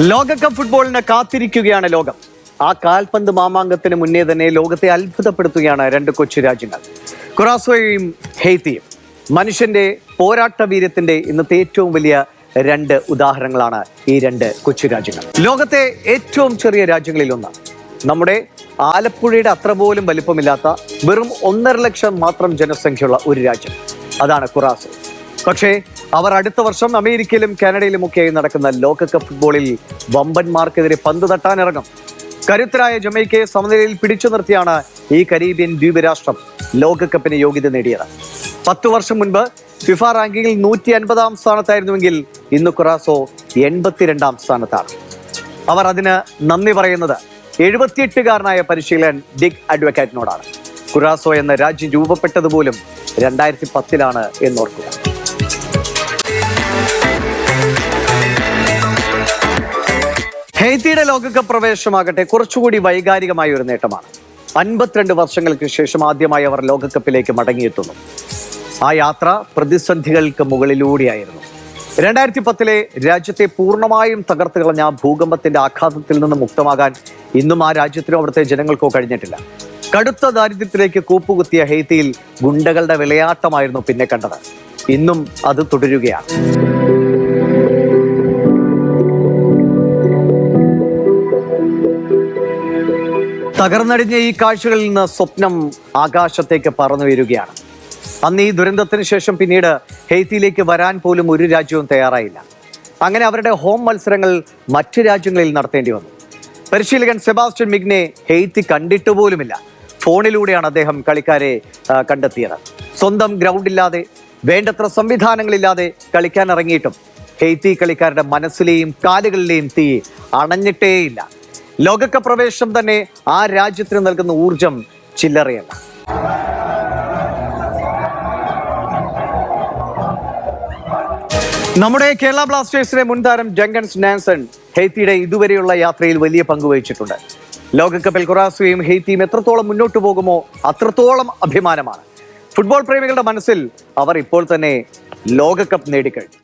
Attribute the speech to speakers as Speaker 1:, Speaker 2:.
Speaker 1: ലോകകപ്പ് ഫുട്ബോളിന് കാത്തിരിക്കുകയാണ് ലോകം. ആ കാൽപന്ത് മാമാങ്കത്തിന് മുന്നേ തന്നെ ലോകത്തെ അത്ഭുതപ്പെടുത്തുകയാണ് രണ്ട് കൊച്ചു രാജ്യങ്ങൾ. കുറാസോയും ഹെയ്ത്തിയും. മനുഷ്യന്റെ പോരാട്ട വീര്യത്തിന്റെ ഇന്നത്തെ ഏറ്റവും വലിയ രണ്ട് ഉദാഹരണങ്ങളാണ് ഈ രണ്ട് കൊച്ചു രാജ്യങ്ങൾ. ലോകത്തെ ഏറ്റവും ചെറിയ രാജ്യങ്ങളിൽ ഒന്ന്. നമ്മുടെ ആലപ്പുഴയുടെ അത്ര പോലും വലിപ്പമില്ലാത്ത വെറും ഒന്നര ലക്ഷം മാത്രം ജനസംഖ്യയുള്ള ഒരു രാജ്യം. അതാണ് കുറാസോ പക്ഷേ അവർ അടുത്ത വർഷം അമേരിക്കയിലും കാനഡയിലും ഒക്കെയായി നടക്കുന്ന ലോകകപ്പ് ഫുട്ബോളിൽ വമ്പന്മാർക്കെതിരെ പന്ത് തട്ടാനിറങ്ങും. കരുത്തരായ ജമൈക്കയെ സമനിലയിൽ പിടിച്ചു നിർത്തിയാണ് ഈ കരീബിയൻ ദ്വീപ് രാഷ്ട്രം ലോകകപ്പിന് യോഗ്യത നേടിയത്. പത്തു വർഷം മുൻപ് ഫിഫ റാങ്കിങ്ങിൽ നൂറ്റി അൻപതാം സ്ഥാനത്തായിരുന്നുവെങ്കിൽ ഇന്ന് കുറാസോ എൺപത്തിരണ്ടാം സ്ഥാനത്താണ്. അവർ അതിന് നന്ദി പറയുന്നത് എഴുപത്തിയെട്ടുകാരനായ പരിശീലകൻ ഡിഗ് അഡ്വക്കേറ്റിനോടാണ്. കുറാസോ എന്ന രാജ്യം രൂപപ്പെട്ടതുപോലും രണ്ടായിരത്തി പത്തിലാണ് എന്നോർക്കുക. ഹെയ്ത്തിയുടെ ലോകകപ്പ് പ്രവേശമാകട്ടെ കുറച്ചുകൂടി വൈകാരികമായ ഒരു നേട്ടമാണ്. അൻപത്തിരണ്ട് വർഷങ്ങൾക്ക് ശേഷം ആദ്യമായി അവർ ലോകകപ്പിലേക്ക് മടങ്ങിയെത്തുന്നു. ആ യാത്ര പ്രതിസന്ധികൾക്ക് മുകളിലൂടെയായിരുന്നു. രണ്ടായിരത്തി പത്തിലെ രാജ്യത്തെ പൂർണമായും തകർത്ത് കളഞ്ഞ ഭൂകമ്പത്തിന്റെ ആഘാതത്തിൽ നിന്ന് മുക്തമാകാൻ ഇന്നും ആ രാജ്യത്തിനോ അവിടുത്തെ ജനങ്ങൾക്കോ കഴിഞ്ഞിട്ടില്ല. കടുത്ത ദാരിദ്ര്യത്തിലേക്ക് കൂപ്പുകുത്തിയ ഹെയ്ത്തിയിൽ ഗുണ്ടകളുടെ വിളയാട്ടമായിരുന്നു പിന്നെ കണ്ടത്. ഇന്നും അത് തുടരുകയാണ്. തകർന്നടിഞ്ഞ ഈ കാഴ്ചകളിൽ നിന്ന് സ്വപ്നം ആകാശത്തേക്ക് പറന്നു വരികയാണ് അന്ന് ഈ ദുരന്തത്തിന് ശേഷം പിന്നീട് ഹെയ്ത്തിയിലേക്ക് വരാൻ പോലും ഒരു രാജ്യവും തയ്യാറായില്ല. അങ്ങനെ അവരുടെ ഹോം മത്സരങ്ങൾ മറ്റു രാജ്യങ്ങളിൽ നടത്തേണ്ടി വന്നു. പരിശീലകൻ സെബാസ്റ്റ്യൻ മിഗ്നെ ഹെയ്ത്തി കണ്ടിട്ട് പോലുമില്ല. ഫോണിലൂടെയാണ് അദ്ദേഹം കളിക്കാരെ കണ്ടെത്തിയത്. സ്വന്തം ഗ്രൗണ്ടില്ലാതെ വേണ്ടത്ര സംവിധാനങ്ങളില്ലാതെ കളിക്കാൻ ഇറങ്ങിയിട്ടും ഹെയ്ത്തി കളിക്കാരുടെ മനസ്സിലെയും കാലുകളിലെയും തീ അണഞ്ഞിട്ടേയില്ല. ലോകകപ്പ് പ്രവേശനം തന്നെ ആ രാജ്യത്തിന് നൽകുന്ന ഊർജം ചില്ലറയല്ല. നമ്മുടെ കേരള ബ്ലാസ്റ്റേഴ്സിലെ മുൻ താരം ജങ്കൻസ് നാൻസൺ ഹെയ്ത്തിയുടെ ഇതുവരെയുള്ള യാത്രയിൽ വലിയ പങ്ക് വഹിച്ചിട്ടുണ്ട്. ലോകകപ്പിൽ കൊറാസുയും ഹെയ്ത്തിയും എത്രത്തോളം മുന്നോട്ട് പോകുമോ അത്രത്തോളം അഭിമാനമാണ്. ഫുട്ബോൾ പ്രേമികളുടെ മനസ്സിൽ അവർ ഇപ്പോൾ തന്നെ ലോകകപ്പ് നേടിക്കഴിഞ്ഞു.